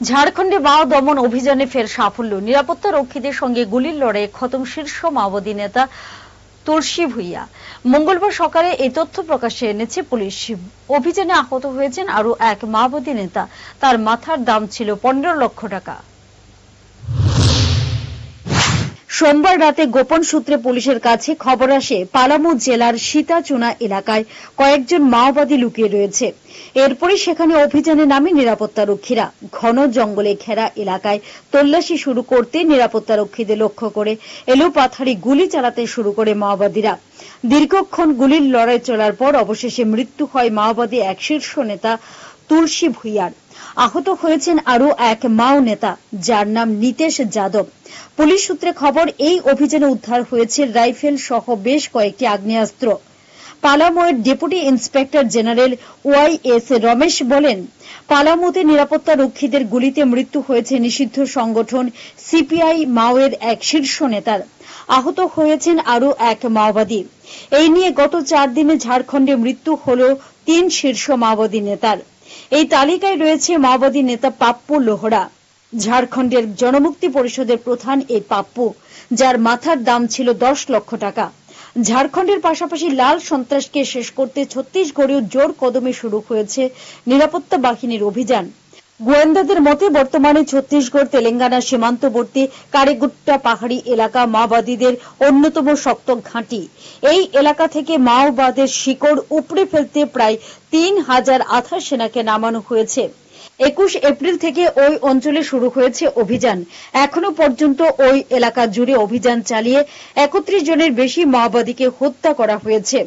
ঝাড়খণ্ডে মাও দমন অভিযানে ফের সাফল্য। নিরাপত্তা রক্ষীদের সঙ্গে গুলির লড়াই খতম শীর্ষ মাওবাদী নেতা তুলসী ভুইয়া। মঙ্গলবার সকালে এই তথ্য প্রকাশে এনেছে পুলিশ। অভিযানে আহত হয়েছেন আরও এক মাওবাদী নেতা। তার মাথার দাম ছিল পনেরো লক্ষ টাকা। সোমবার রাতে গোপন সূত্রে পুলিশের কাছে খবর আসে, পালামু জেলার সীতাচুনা এলাকায় কয়েকজন মাওবাদী লুকিয়ে রয়েছে। এরপরই সেখানে অভিযানে নামে নিরাপত্তারক্ষীরা। ঘন জঙ্গলে ঘেরা এলাকায় তল্লাশি শুরু করতে নিরাপত্তারক্ষীদের লক্ষ্য করে এলোপাথারি গুলি চালাতে শুরু করে মাওবাদীরা। দীর্ঘক্ষণ গুলির লড়াই চলার পর অবশেষে মৃত্যু হয় মাওবাদী এক শীর্ষ নেতা তুলসী ভুইয়ার। আহত হয়েছেন আরও এক মাও নেতা, যার নাম নিতেশ যাদব। পুলিশ সূত্রে খবর, এই অভিযানে উদ্ধার হয়েছে রাইফেল সহ বেশ কয়েকটি আগ্নেয়াস্ত্র। পালামোয়ের deputy inspector general Y S Ramesh বলেন, পালামোতে নিরাপত্তা রক্ষীদের গুলিতে মৃত্যু হয়েছে নিষিদ্ধ সংগঠন সিপিআই মাওয়ের এক শীর্ষ নেতার। আহত হয়েছেন আরও এক মাওবাদী। এই নিয়ে গত চার দিনে ঝাড়খণ্ডে মৃত্যু হল তিন শীর্ষ মাওবাদী নেতার। এই তালিকায় রয়েছে মাওবাদী নেতা পাপ্পু লোহরা ঝাড়খণ্ডের জনমুক্তি পরিষদের প্রধান এই পাপ্পু, যার মাথার দাম ছিল দশ লক্ষ টাকা। ঝাড়খণ্ডের পাশাপাশি লাল সন্ত্রাসকে শেষ করতে ছত্তিশগড়েও জোর কদমে শুরু হয়েছে নিরাপত্তা বাহিনীর অভিযান। গোয়েন্দাদের মতে, বর্তমানে ছত্তিশগড়, তেলেঙ্গানা সীমান্তবর্তী কারেগুট্টা পাহাড়ি এলাকা মাওবাদীদের অন্যতম শক্ত ঘাঁটি। এই এলাকা থেকে মাওবাদের শিকড় উপড়ে ফেলতে প্রায় তিন হাজার আধা সেনাকে নামানো হয়েছে। একুশ এপ্রিল থেকে ওই অঞ্চলে শুরু হয়েছে অভিযান। এখনও পর্যন্ত ওই এলাকা জুড়ে অভিযান চালিয়ে একত্রিশ জনের বেশি মাওবাদীকে হত্যা করা হয়েছে।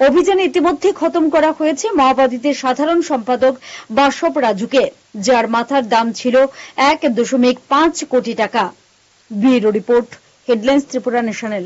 অভিযান ইতিমধ্যে খতম করা হয়েছে মাওবাদীদের সাধারণ সম্পাদক বাসব রাজুকে, যার মাথার দাম ছিল এক দশমিক পাঁচ কোটি টাকা। Bureau report, headlines Tripura national.